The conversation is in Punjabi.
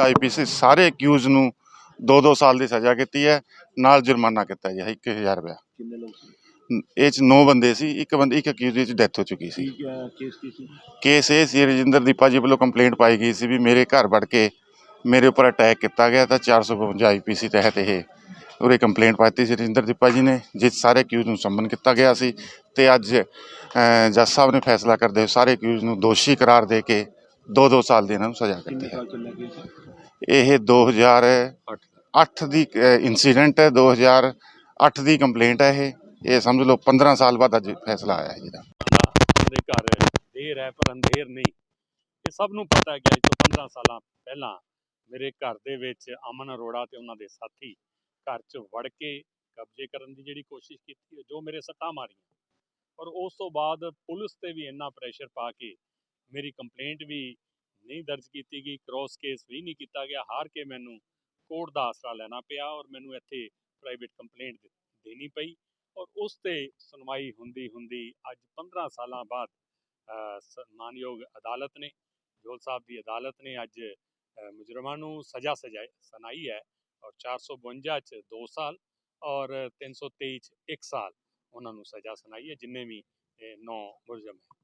ਆਈਪੀਸੀ ਸਾਰੇ ਅਕਿਊਜ਼ ਨੂੰ 2-2 ਸਾਲ ਦੀ ਸਜ਼ਾ ਕੀਤੀ ਹੈ ਨਾਲ ਜੁਰਮਾਨਾ ਕੀਤਾ ਹੈ 1000 ਰੁਪਇਆ। ਕਿੰਨੇ ਲੋਕ ਸੀ? ਇਹ ਚ 9 ਬੰਦੇ ਸੀ ਇੱਕ ਬੰਦੇ ਇੱਕ ਅਕਿਊਜ਼ ਦੀ ਡੈਥ ਹੋ ਚੁੱਕੀ ਸੀ। ਕੇਸ ਕੀ ਸੀ? ਕੇਸ ਇਹ ਸੀ ਰਜਿੰਦਰ ਦੀਪਾ ਜੀ ਵੱਲੋਂ ਕੰਪਲੇਂਟ ਪਾਈ ਗਈ ਸੀ ਵੀ ਮੇਰੇ ਘਰ ਵੜ ਕੇ ਮੇਰੇ ਉੱਪਰ ਅਟੈਕ ਕੀਤਾ ਗਿਆ ਤਾਂ 452 ਆਈਪੀਸੀ ਤਹਿਤ ਇਹ ਉਰੇ ਕੰਪਲੇਂਟ ਪਾਤੀ ਸੀ ਰਜਿੰਦਰ ਦੀਪਾ ਜੀ ਨੇ ਜਿਸ ਸਾਰੇ ਅਕਿਊਜ਼ ਨੂੰ ਸੰਮਨ ਕੀਤਾ ਗਿਆ ਸੀ ਤੇ ਅੱਜ ਜੱਜ ਸਾਹਿਬ ਨੇ ਫੈਸਲਾ ਕਰਦੇ ਹੋਏ ਸਾਰੇ ਅਕਿਊਜ਼ ਨੂੰ ਦੋਸ਼ੀ ਕਰਾਰ ਦੇ ਕੇ 2-2 ਸਾਲ ਦੀ ਇਹਨਾਂ ਨੂੰ ਸਜ਼ਾ ਕਿੰਨੇ ਕੀਤੀ ਹੈ। ਸਾਲ ਚੱਲਿਆ ਕੇਸ ਇਹ 2008 ਦੀ ਇਨਸੀਡੈਂਟ ਹੈ 2008 ਦੀ ਕੰਪਲੇਂਟ ਹੈ ਇਹ। ਇਹ ਸਮਝ ਲਓ 15 ਸਾਲ ਬਾਅਦ ਅੱਜ ਫੈਸਲਾ ਆਇਆ ਹੈ ਜਿਹਦਾ ਦੇ ਘਰ ਦੇਰ ਹੈ ਪਰ ਅੰਧੇਰ ਨਹੀਂ। ਇਹ ਸਭ ਨੂੰ ਪਤਾ ਹੈ ਕਿ ਅੱਜ ਤੋਂ 15 ਸਾਲਾਂ ਪਹਿਲਾਂ ਮੇਰੇ ਘਰ ਦੇ ਵਿੱਚ ਅਮਨ ਅਰੋੜਾ ਤੇ ਉਹਨਾਂ ਦੇ ਸਾਥੀ ਘਰ 'ਚ ਵੜ ਕੇ ਕਬਜ਼ੇ ਕਰਨ ਦੀ ਜਿਹੜੀ ਕੋਸ਼ਿਸ਼ ਕੀਤੀ ਹੈ, ਜੋ ਮੇਰੇ ਸੱਟਾਂ ਮਾਰੀਆਂ। ਔਰ ਉਸ ਤੋਂ ਬਾਅਦ ਪੁਲਿਸ ਤੇ ਵੀ ਇੰਨਾ ਪ੍ਰੈਸ਼ਰ ਪਾ ਕੇ ਮੇਰੀ ਕੰਪਲੇਂਟ ਵੀ ਨਹੀਂ ਦਰਜ ਕੀਤੀ ਗਈ ਕ੍ਰੋਸ ਕੇਸ ਵੀ ਨਹੀਂ ਕੀਤਾ ਗਿਆ ਹਾਰ ਕੇ ਮੈਨੂੰ ਕੋਰਟ ਦਾ ਆਸਰਾ ਲੈਣਾ ਪਿਆ ਔਰ ਮੈਨੂੰ ਇੱਥੇ ਪ੍ਰਾਈਵੇਟ ਕੰਪਲੇਂਟ ਦੇਣੀ ਪਈ ਔਰ ਉਸ ਤੇ ਸੁਣਵਾਈ ਹੁੰਦੀ ਹੁੰਦੀ ਅੱਜ 15 ਸਾਲਾਂ ਬਾਅਦ ਅ, ਮਾਨਯੋਗ ਅਦਾਲਤ ਨੇ ਜੋਲ ਸਾਹਿਬ ਦੀ ਅਦਾਲਤ ਨੇ ਅੱਜ ਮੁਜਰਮਾਂ ਨੂੰ ਸਜ਼ਾ ਸਜਾਈ ਸੁਣਾਈ ਹੈ ਔਰ 452 ਚ 2 ਸਾਲ ਔਰ 323 ਚ 1 ਸਾਲ ਉਹਨਾਂ ਨੂੰ ਸਜ਼ਾ ਸੁਣਾਈ ਹੈ ਜਿੰਨੇ ਵੀ ਨੌ ਮੁਜਰਮ ਹੈ।